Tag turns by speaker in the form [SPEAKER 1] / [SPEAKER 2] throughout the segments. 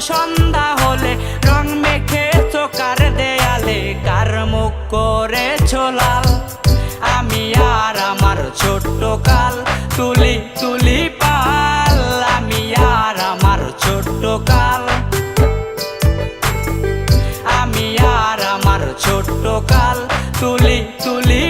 [SPEAKER 1] সন্ধ্যা হলে রং মেখে চোকার দেয়ালে কার মুখ করে ছোলাল আমি আর আমার ছোট্ট কাল তুলি তুলি পাল। আমি আর আমার ছোট্ট কাল। আমি আর আমার ছোট্ট কাল তুলি তুলি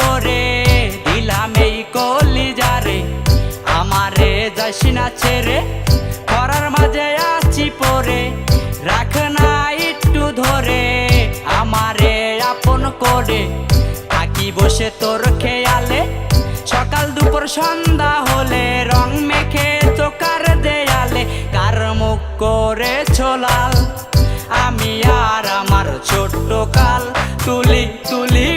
[SPEAKER 1] করে, দিলাম এই কলি যারে আমারে যাস না ছেড়ে খরার মাঝে আছি পরে রাখ না একটু ধরে, আমারে আপন করে। থাকি বসে তোর খেয়ালে, সকাল দুপুর সন্ধ্যা হলে রং মেখে চোকার দেয়ালে। কার মুখ করে ছোলাল আমি আর আমার ছোট্ট কাল। তুলি তুলি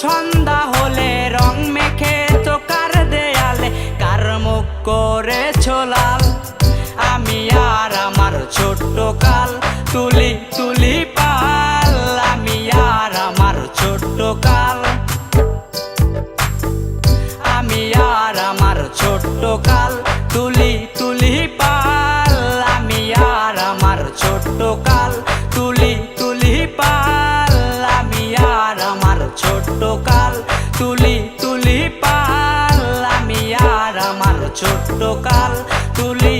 [SPEAKER 1] সন্ধ্যা হলে রং মেখে তো কার দেয়ালে কার মুখ করে ছোলাল আমি আর আমার ছোট্ট কাল তুলি তুলি পাল। আমি আর আমার ছোট্ট কাল। আমি আর আমার ছোট্ট কাল তুলি তুলি পাল। আমি আর আমার ছোট্ট কাল তুলি ছোট্ট কাল তুলি